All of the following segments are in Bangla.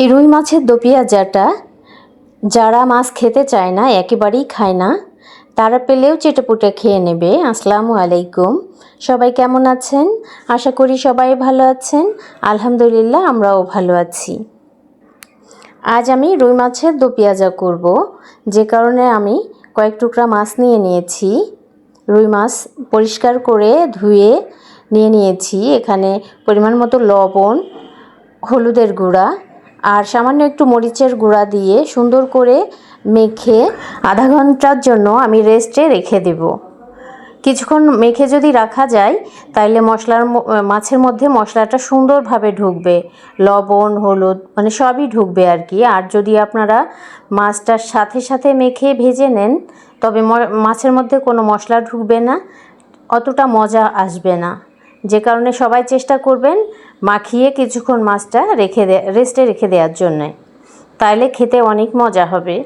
এই রুই মাছের দো পেঁয়াজাটা যারা মাছ খেতে চায় না, একেবারেই খায় না, তারা পেলেও চেটেপুটে খেয়ে নেবে। আসসালামু আলাইকুম। সবাই কেমন আছেন? আশা করি সবাই ভালো আছেন। আলহামদুলিল্লাহ, আমরাও ভালো আছি। আজ আমি রুই মাছের দো পেঁয়াজা করব। যে কারণে আমি কয়েক টুকরা মাছ নিয়ে নিয়েছি। রুই মাছ পরিষ্কার করে ধুয়ে নিয়ে নিয়েছি। এখানে পরিমাণ মতো লবণ, হলুদের গুঁড়া আর সামান্য একটু মরিচের গুঁড়া দিয়ে সুন্দর করে মেখে আধা ঘণ্টার জন্য আমি রেস্টে রেখে দেব। কিছুক্ষণ মেখে যদি রাখা যায়, তাইলে মশলার মাছের মধ্যে মশলাটা সুন্দরভাবে ঢুকবে। লবণ, হলুদ মানে সবই ঢুকবে আর কি আর যদি আপনারা মাছটার সাথে সাথে মেখে ভেজে নেন, তবে মাছের মধ্যে কোনো মশলা ঢুকবে না, অতটা মজা আসবে না। যে কারণে সবাই চেষ্টা করবেন মাখিয়ে কিছুক্ষণ মাছটা রেখে রেস্টে রেখে দেওয়ার জন্যে। তাইলে খেতে অনেক মজা হবে।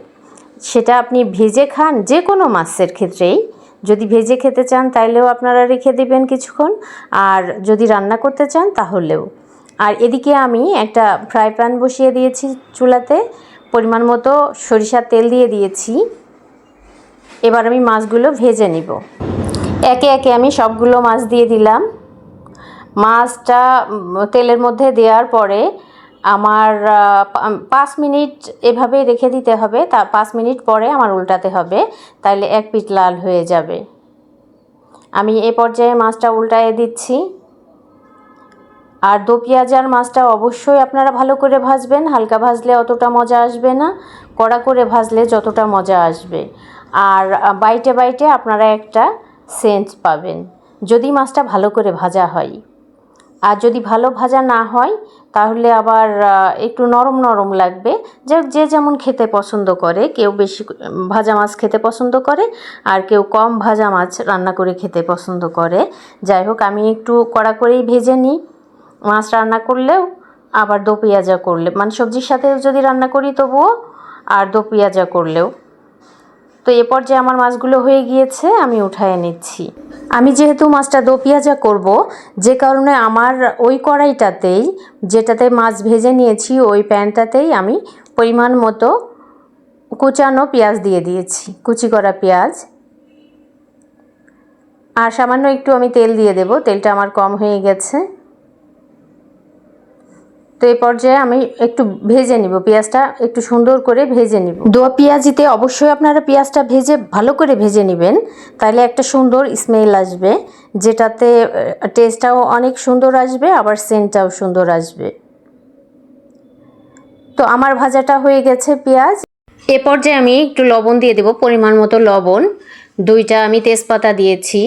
সেটা আপনি ভেজে খান যে কোনো মাছের ক্ষেত্রেই। যদি ভেজে খেতে চান তাইলেও আপনারা রেখে দেবেন কিছুক্ষণ। আর যদি রান্না করতে চান তাহলেও। আর এদিকে আমি একটা ফ্রাই প্যান বসিয়ে দিয়েছি চুলাতে। পরিমাণ মতো সরিষার তেল দিয়ে দিয়েছি। এবার আমি মাছগুলো ভেজে নিব। একে একে আমি সবগুলো মাছ দিয়ে দিলাম। মাছটা তেলের মধ্যে দেওয়ার পরে আমার পাঁচ মিনিট এভাবে রেখে দিতে হবে। তা পাঁচ মিনিট পরে আমার উল্টাতে হবে। তাহলে এক পিঠ লাল হয়ে যাবে। আমি এ পর্যায়ে মাছটা উল্টায়ে দিচ্ছি। আর দো পেঁয়াজার মাছটা অবশ্যই আপনারা ভালো করে ভাজবেন। হালকা ভাজলে অতটা মজা আসবে না। কড়া করে ভাজলে যতটা মজা আসবে। আর বাইটে বাইটে আপনারা একটা সেন্ট পাবেন। যদি মাছটা ভালো করে ভাজা হয়। আর যদি ভালো ভাজা না হয়, তাহলে আবার একটু নরম নরম লাগবে। যে যে যেমন খেতে পছন্দ করে, কেউ বেশি ভাজা মাছ খেতে পছন্দ করে, আর কেউ কম ভাজা মাছ রান্না করে খেতে পছন্দ করে। যাই হোক, আমি একটু কড়া করেই ভেজে নিই। মাছ রান্না করলেও আবার দো পেঁয়াজা করলে মানে সবজির সাথে যদি রান্না করি তবুও, আর দো পেঁয়াজা করলেও। তো এ পর্যায়ে আমার মাছগুলো হয়ে গিয়েছে, আমি উঠায় নিচ্ছি। আমি যেহেতু মাছটা দো পেঁয়াজা করব, যে কারণে আমার ওই কড়াইটাতেই, যেটাতে মাছ ভেজে নিয়েছি, ওই প্যানটাতেই আমি পরিমাণ মতো কুচানো পেঁয়াজ দিয়ে দিয়েছি, কুচি করা পেঁয়াজ। আর সামান্য একটু আমি তেল দিয়ে দেব, তেলটা আমার কম হয়ে গেছে। তো এই পর্যায়ে আমি একটু ভেজে নিব, পেঁয়াজটা একটু সুন্দর করে ভেজে নিব। দোয়া পেঁয়াজিতে অবশ্যই আপনারা পেঁয়াজটা ভেজে ভালো করে ভেজে নেবেন তাহলে একটা সুন্দর স্মেল আসবে, যেটাতে টেস্টটাও অনেক সুন্দর আসবে, আবার সেন্টটাও সুন্দর আসবে। তো আমার ভাজাটা হয়ে গেছে পেঁয়াজ। এ পর্যায়ে আমি একটু লবণ দিয়ে দেব, পরিমাণ মতো লবণ। দুইটা আমি তেজপাতা দিয়েছি,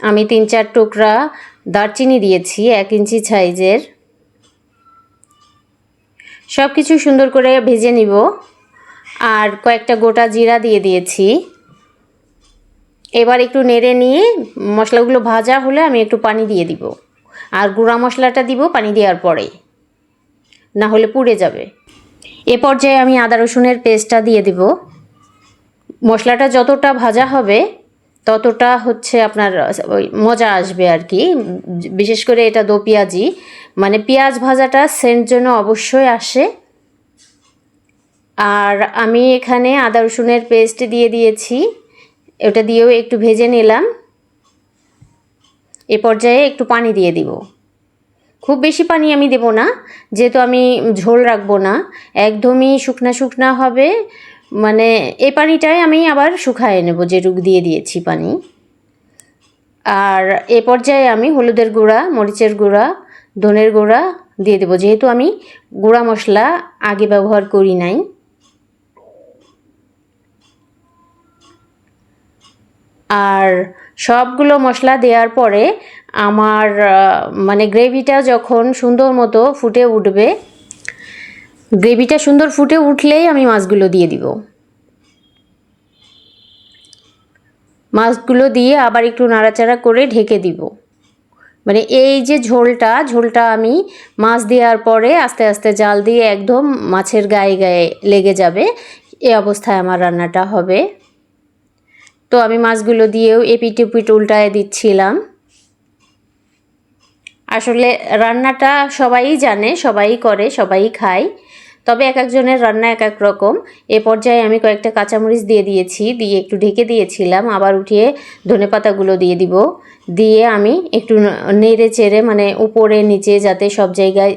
আমি তিন চার টুকরা দারচিনি দিয়েছি, এক ইঞ্চি সাইজের। সব কিছু সুন্দর করে ভেজে নিব। আর কয়েকটা গোটা জিরা দিয়ে দিয়েছি। এবার একটু নেড়ে নিয়ে মশলাগুলো ভাজা হলে আমি একটু পানি দিয়ে দিব। আর গুঁড়া মশলাটা দিব পানি দেওয়ার পরে। না হলে পুড়ে যাবে। এ পর্যায়ে আমি আদা রসুনের পেস্টটা দিয়ে দিব। মশলাটা যতটা ভাজা হবে ততটা হচ্ছে আপনার মজা আসবে আর কি। বিশেষ করে এটা দো পেঁয়াজি। মানে পেঁয়াজ ভাজাটা সেন্ট জন্য অবশ্যই আসে। আর আমি এখানে আদা রসুনের পেস্ট দিয়ে দিয়েছি। ওটা দিয়েও একটু ভেজে নিলাম। এ পর্যায়ে একটু পানি দিয়ে দিব। খুব বেশি পানি আমি দেব না। যেহেতু আমি ঝোল রাখব না। একদমই শুকনা শুকনা হবে। মানে এই পানিটাই আমি আবার শুকায় নেব যেটুকু দিয়ে দিয়েছি পানি। আর এ পর্যায়ে আমি হলুদের গুঁড়া, মরিচের গুঁড়া, ধনের গুঁড়া দিয়ে দেবো। যেহেতু আমি গুঁড়া মশলা আগে ব্যবহার করি নাই। আর সবগুলো মশলা দেওয়ার পরে আমার মানে গ্রেভিটা যখন সুন্দর মতো ফুটে উঠবে গ্রেভিটা সুন্দর ফুটে উঠলেই আমি মাছগুলো দিয়ে দিব। মাছগুলো দিয়ে আবার একটু নাড়াচাড়া করে ঢেকে দিব। মানে এই যে ঝোলটা ঝোলটা আমি মাছ দেওয়ার পরে আস্তে আস্তে জাল দিয়ে একদম মাছের গায়ে গায়ে লেগে যাবে এই অবস্থায় আমার রান্নাটা হবে। তো আমি মাছগুলো দিয়েও এপিট উপিট উল্টায় দিচ্ছিলাম। আসলে রান্নাটা সবাই জানে, সবাই করে, সবাই খায়। তবে এক একজনের রান্না এক এক রকম। এ পর্যায়ে আমি কয়েকটা কাঁচামরিচ দিয়ে দিয়েছি, দিয়ে একটু ঢেকে দিয়েছিলাম। আবার উঠিয়ে ধনেপাতাগুলো দিয়ে দিব। দিয়ে আমি একটু নেড়ে চেড়ে মানে উপরে নিচে যাতে সব জায়গায়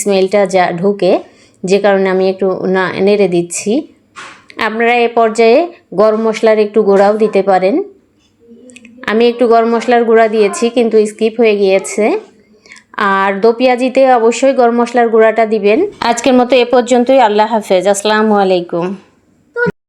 স্মেলটা যা ঢুকে, যে কারণে আমি একটু না নেড়ে দিচ্ছি। আপনারা এ পর্যায়ে গরম মশলার একটু গুঁড়াও দিতে পারেন। আমি একটু গরম মশলার গুঁড়া দিয়েছি, কিন্তু স্কিপ হয়ে গিয়েছে। আর দো পেঁয়াজিতে অবশ্যই গরম মশলার গুঁড়াটা দিবেন। আজকের মতো এ পর্যন্তই, আল্লাহ হাফেজ। আসসালামু আলাইকুম।